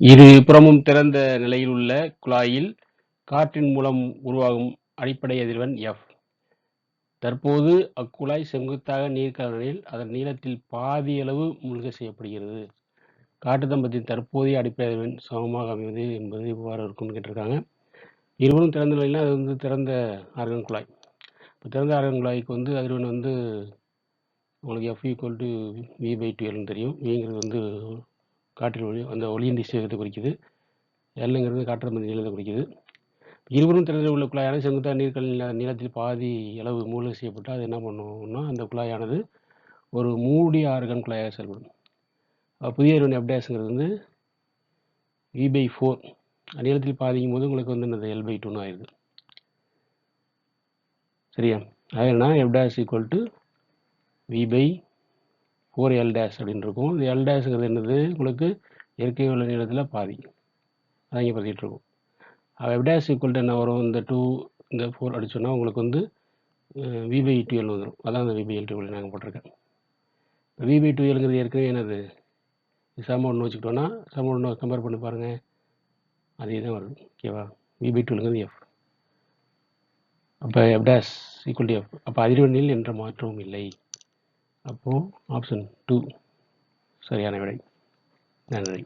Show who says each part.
Speaker 1: இரு புறமும் திறந்த நிலையில் உள்ள குழாயில் காற்றின் மூலம் உருவாகும் அடிப்படை அதிர்வெண் எஃப் தற்போது அக்குழாய் செங்குத்தாக நீர்க்கலனில் அதன் நீளத்தில் பாதியளவு மூழ்க செய்யப்படுகிறது. காற்றுத்தம்பத்தின் தற்போதைய அடிப்படை அதிர்வெண் சமமாக அமைவது என்பது இவ்வாறு இருக்கும்னு கேட்டிருக்காங்க. இருவரும் திறந்த நிலையில் அது வந்து திறந்த ஆர்கன் குழாய். இப்போ திறந்த ஆர்கன் குழாய்க்கு வந்து அதிர்வெண் வந்து உங்களுக்கு F equal to V by டுவெல்னு தெரியும். விங்கிறது வந்து காற்றில் ஒளி அந்த ஒளியின் திசையத்தை குறிக்குது. எல்லுங்கிறது காற்று நீளத்தை குறிக்குது. இருவரும் திறந்த உள்ள குழாயான செங்குத்தா நீர்கள் நீளத்தில் பாதி அளவு மூலம் செய்யப்பட்டால் அது என்ன பண்ணுவோம்னா அந்த குழாயானது ஒரு மூடிய ஆர்கன் குழாயாக செயல்படும். புதிய இருவன் எப்டேஸுங்கிறது வந்து வி பை ஃபோர் நீளத்தில் பாதிக்கும் போது உங்களுக்கு வந்து இந்த எல் பை டூன்னு ஆயிடுது. சரியா? அதனா F dash equal to V by four L dash அப்படின்னு இருக்கும். இந்த எல் டேஷுங்கிறது என்னது? உங்களுக்கு இயற்கை உள்ள நீளத்தில் பாதி. அதான் இங்கே பற்றிட்டு இருக்கும். வெப் டேஷ் ஈக்குவல் என்ன வரும்? இந்த டூ இந்த ஃபோர் அடிச்சோன்னா உங்களுக்கு வந்து வி டுவெல் வந்துடும் அதான் அந்த வி டுவெல் நாங்கள் போட்டிருக்கேன். வி பை டுவெல்ங்கிறது ஏற்கனவே என்னது? சம ஒன்று வச்சுக்கிட்டோன்னா சம ஒன்று கம்பேர் பண்ணி பாருங்கள் அதே தான் வருது. ஓகேவா வி? டுவெல்ங்கிறது எஃப் அப்போ F dash equal to F அப்போ அதிர்வெண்ணில் என்ற மாற்றமும் இல்லை. அப்போது ஆப்ஷன் டூ சரியான விடை. நன்றி.